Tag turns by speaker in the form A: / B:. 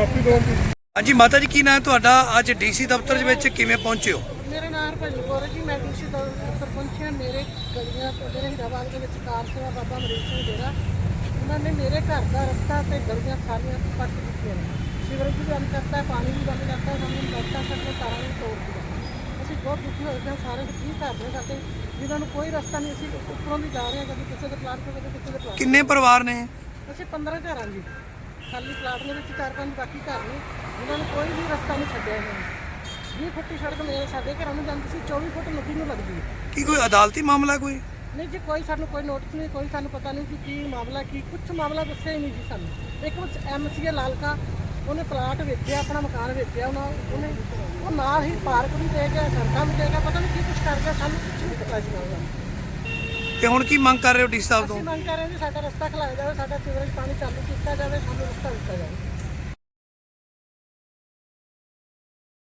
A: ਹਾਂਜੀ ਮਾਤਾ ਜੀ ਕੀ ਨਾਮ ਹੈ ਤੁਹਾਡਾ? ਅੱਜ ਡੀਸੀ ਦਫ਼ਤਰ ਦੇ ਵਿੱਚ ਕਿਵੇਂ ਪਹੁੰਚੇ ਹੋ?
B: ਮੇਰੇ ਨਾਮ ਭਾਜੀ ਕੌਰ ਹੈ ਜੀ। ਮੈਂ ਡੀਸੀ ਦਫ਼ਤਰ ਪਹੁੰਚਿਆ। ਮੇਰੇ ਗਲੀਆਂ ਤੋਂ ਜਿਹੜੇ ਹੀਰਾਬਾਦ ਦੇ ਵਿੱਚ ਕਾਰ ਸੇਵਾ ਬਾਬਾ ਅਮਰੀਕ ਸਿੰਘ ਡੇਰਾ। ਉਹਨਾਂ ਨੇ ਮੇਰੇ ਘਰ ਦਾ ਰਸਤਾ ਤੇ ਗਲੀਆਂ ਸਾਰੀਆਂ ਪੱਟ ਦਿੱਤੀਆਂ ਨੇ। ਸੀਵਰੇਜ ਵੀ ਬੰਦ ਕਰਤਾ ਪਾਣੀ ਵੀ ਬੰਦ ਕਰਤਾ ਸਾਨੂੰ ਨੋਟਾਂ ਸਾਡੇ ਤਾਰਾਂ ਵੀ ਤੋੜ ਦਿੱਤੀਆਂ ਅਸੀਂ ਬਹੁਤ ਦੁਖੀ ਹੋਏ ਹਾਂ ਸਾਰੇ ਕੀ ਘਰ ਨੇ ਸਾਡੇ। ਜਿਨ੍ਹਾਂ ਨੂੰ ਕੋਈ ਰਸਤਾ ਨਹੀਂ ਅਸੀਂ ਉੱਪਰੋਂ ਦੀ ਜਾ ਰਹੇ ਹਾਂ ਕਦੇ ਕਿਸੇ ਦੇ ਪਲਾਟ ਤੋਂ ਕਦੇ ਕਿਸੇ ਦੇ ਪਲਾਟ
A: ਕਿੰਨੇ ਪਰਿਵਾਰ ਨੇ
B: ਅਸੀਂ 15 ਘਰਾਂ ਜੀ। ਖਾਲੀ ਪਲਾਟ ਦੇ ਵਿੱਚ ਚਾਰ ਪੰਜ ਬਾਕੀ ਘਰ ਨੇ ਜਿਨ੍ਹਾਂ ਨੂੰ ਕੋਈ ਵੀ ਰਸਤਾ ਨਹੀਂ ਛੱਡਿਆ ਇਹਨਾਂ ਨੇ। 20 ਫੁੱਟੀ ਸੜਕ ਮੇਰੇ ਸਾਡੇ ਘਰਾਂ ਨੂੰ ਜਾਂਦੀ ਸੀ 24 ਫੁੱਟ ਨਦੀ ਨੂੰ ਲੱਗਦੀ ਹੈ।
A: ਕੀ ਕੋਈ ਅਦਾਲਤੀ ਮਾਮਲਾ ਕੋਈ?
B: ਨਹੀਂ ਜੀ ਕੋਈ ਸਾਨੂੰ ਕੋਈ ਨੋਟਿਸ ਨਹੀਂ ਕੋਈ ਸਾਨੂੰ ਪਤਾ ਨਹੀਂ ਕਿ ਕੀ ਮਾਮਲਾ ਕੀ ਕੁਝ ਮਾਮਲਾ ਦੱਸਿਆ ਹੀ ਨਹੀਂ ਜੀ ਸਾਨੂੰ। ਇੱਕ ਵਿੱਚ ਐਮਸੀਏ ਲਾਲਕਾ ਉਹਨੇ ਪਲਾਟ ਵੇਚਿਆ ਆਪਣਾ ਮਕਾਨ ਵੇਚਿਆ ਉਹਨਾਂ ਉਹਨੇ ਉਹ ਨਾਲ ਹੀ ਪਾਰਕ ਵੀ ਦੇ ਗਿਆ ਸੜਕਾਂ ਵੀ ਦੇ ਗਿਆ ਪਤਾ ਨਹੀਂ ਕੀ ਕੁਝ ਕਰ ਗਿਆ ਸਾਨੂੰ ਕੁਝ ਨਹੀਂ ਪਤਾ ਸੀ ਉਹਦਾ
A: ਤੇ ਹੁਣ ਕੀ ਮੰਗ ਕਰ ਰਹੇ ਹੋ ਡੀਸੀ ਸਾਹਿਬ ਤੋਂ?
B: ਅਸੀਂ ਮੰਗ ਕਰ ਰਹੇ ਹਾਂ ਜੀ ਸਾਡਾ ਰਸਤਾ ਖਲਾਇਆ ਜਾਵੇ, ਸਾਡਾ ਸੀਵਰੇਜ ਪਾਣੀ ਚਾਲੂ ਕੀਤਾ ਜਾਵੇ, ਸਾਨੂੰ ਰਸਤਾ ਦਿੱਤਾ ਜਾਵੇ।